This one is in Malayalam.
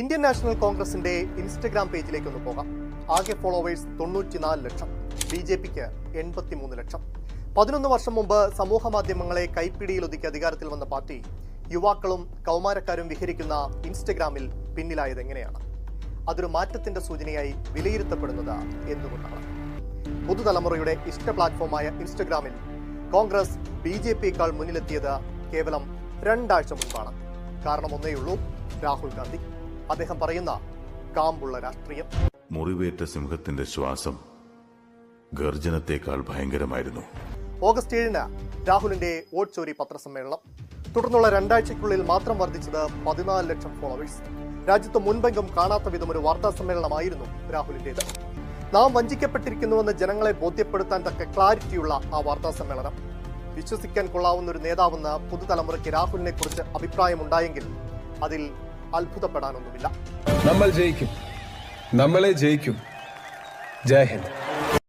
ഇന്ത്യൻ നാഷണൽ കോൺഗ്രസിന്റെ ഇൻസ്റ്റഗ്രാം പേജിലേക്ക് ഒന്ന് പോകാം. ആകെ ഫോളോവേഴ്സ് തൊണ്ണൂറ്റിനാല് ലക്ഷം ബി ജെ പിക്ക് എൺപത്തിമൂന്ന് ലക്ഷം. പതിനൊന്ന് വർഷം മുമ്പ് സമൂഹ മാധ്യമങ്ങളെ കൈപ്പിടിയിൽ ഒതുക്കി അധികാരത്തിൽ വന്ന പാർട്ടി യുവാക്കളും കൗമാരക്കാരും വിഹരിക്കുന്ന ഇൻസ്റ്റഗ്രാമിൽ പിന്നിലായത് എങ്ങനെയാണ്? അതൊരു മാറ്റത്തിന്റെ സൂചനയായി വിലയിരുത്തപ്പെടുന്നത് എന്തുകൊണ്ടാണ്? പുതുതലമുറയുടെ ഇഷ്ട പ്ലാറ്റ്ഫോമായ ഇൻസ്റ്റഗ്രാമിൽ കോൺഗ്രസ് ബി ജെ പിയേക്കാൾ മുന്നിലെത്തിയത് കേവലം രണ്ടാഴ്ച മുൻപാണ്. കാരണം ഒന്നേയുള്ളൂ രാഹുൽ ഗാന്ധി. അദ്ദേഹം പറയുന്ന കാമ്പുള്ള രാഷ്ട്രീയം. മുറിവേറ്റ സിംഹത്തിന്റെ ശ്വാസം ഗർജനത്തെക്കാൾ ഭയങ്കരമായിരുന്നു. ഓഗസ്റ്റ് ഏഴിന് രാഹുലിന്റെ വോട്ട് ചോരി പത്രസമ്മേളനം. തുടർന്നുള്ള രണ്ടാഴ്ചയ്ക്കുള്ളിൽ മാത്രം വർദ്ധിച്ചത് പതിനാല് ലക്ഷം ഫോളോവേഴ്സ് രാജ്യത്ത് മുൻപെങ്കും കാണാത്ത വിധം ഒരു വാർത്താ സമ്മേളനമായിരുന്നു രാഹുലിന്റേത്. നാം വഞ്ചിക്കപ്പെട്ടിരിക്കുന്നുവെന്ന് ജനങ്ങളെ ബോധ്യപ്പെടുത്താൻ തക്ക ക്ലാരിറ്റിയുള്ള ആ വാർത്താ സമ്മേളനം. വിശ്വസിക്കാൻ കൊള്ളാവുന്ന ഒരു നേതാവെന്ന് പുതുതലമുറയ്ക്ക് രാഹുലിനെ കുറിച്ച് അഭിപ്രായമുണ്ടായെങ്കിൽ അതിൽ അത്ഭുതപ്പെടാനൊന്നുമില്ല. നമ്മൾ ജയിക്കും. നമ്മളെ ജയിക്കും. ജയ് ഹിന്ദ്.